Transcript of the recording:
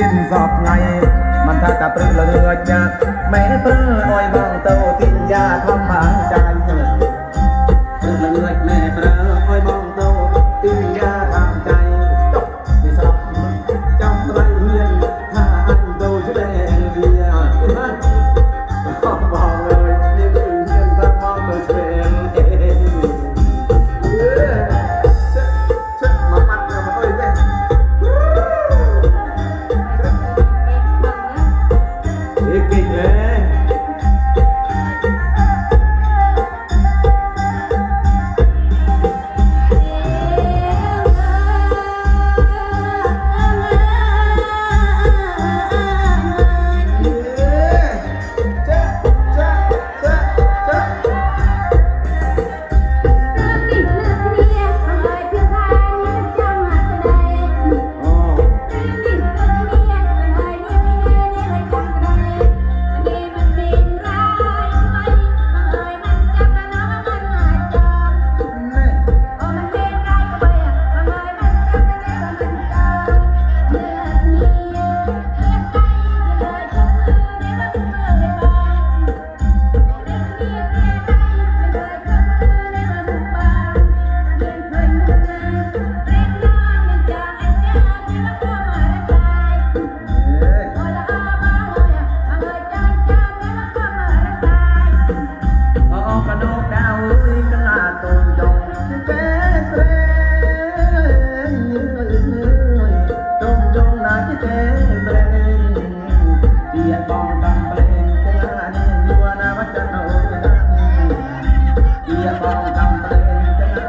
สิ้นสอบไง มันถ้าตะปรือละเงือกยาไม่เปื้ออ้อยบางเต้าติญญาทำ